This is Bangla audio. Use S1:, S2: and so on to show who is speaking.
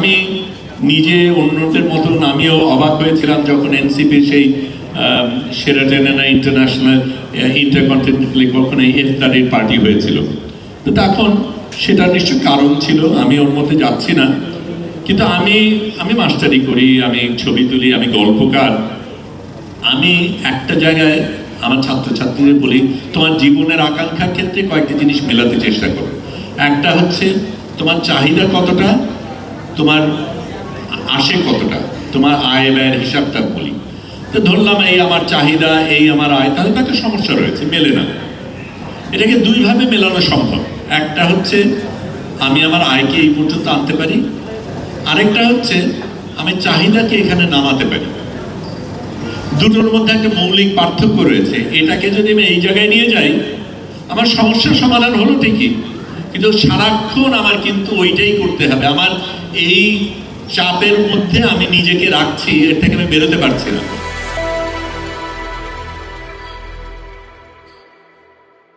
S1: আমি নিজে অন্যদের মতন আমিও অবাক হয়েছিলাম যখন এনসিপির সেই সেরাটেনা ইন্টারন্যাশনাল ইন্টারকন্টিনেন্টাল কখনো ইফতারির পার্টি হয়েছিল। তো তখন সেটা নিশ্চয় কারণ ছিল, আমি ওর মধ্যে যাচ্ছি না। কিন্তু আমি আমি মাস্টারি করি, আমি ছবি তুলি, আমি গল্পকার। আমি একটা জায়গায় আমার ছাত্রছাত্রীদের বলি, তোমার জীবনের আকাঙ্ক্ষার ক্ষেত্রে কয়েকটি জিনিস মেলাতে চেষ্টা করো। একটা হচ্ছে, তোমার চাহিদা কতটা? তোমার আসে কতটা? তোমার আয় ব্যয়ের হিসাবটা বলি। তো ধরলাম এই আমার চাহিদা, এই আমার আয়, তাহলে তো একটা সমস্যা রয়েছে, মেলে না। এটাকে দুইভাবে মেলানো সম্ভব। একটা হচ্ছে, আমি আমার আয়কে এই পর্যন্ত আনতে পারি। আরেকটা হচ্ছে, আমি চাহিদাকে এখানে নামাতে পারি। দুটোর মধ্যে একটা মৌলিক পার্থক্য রয়েছে। এটাকে যদি আমি এই জায়গায় নিয়ে যাই, আমার সমস্যার সমাধান হলো ঠিকই। কিন্তু সারাক্ষণ আমার কিন্তু ওইটাই করতে হবে। আমার এই চাপের মধ্যে আমি নিজেকে রাখছি, এর থেকে আমি বেরোতে পারছি না।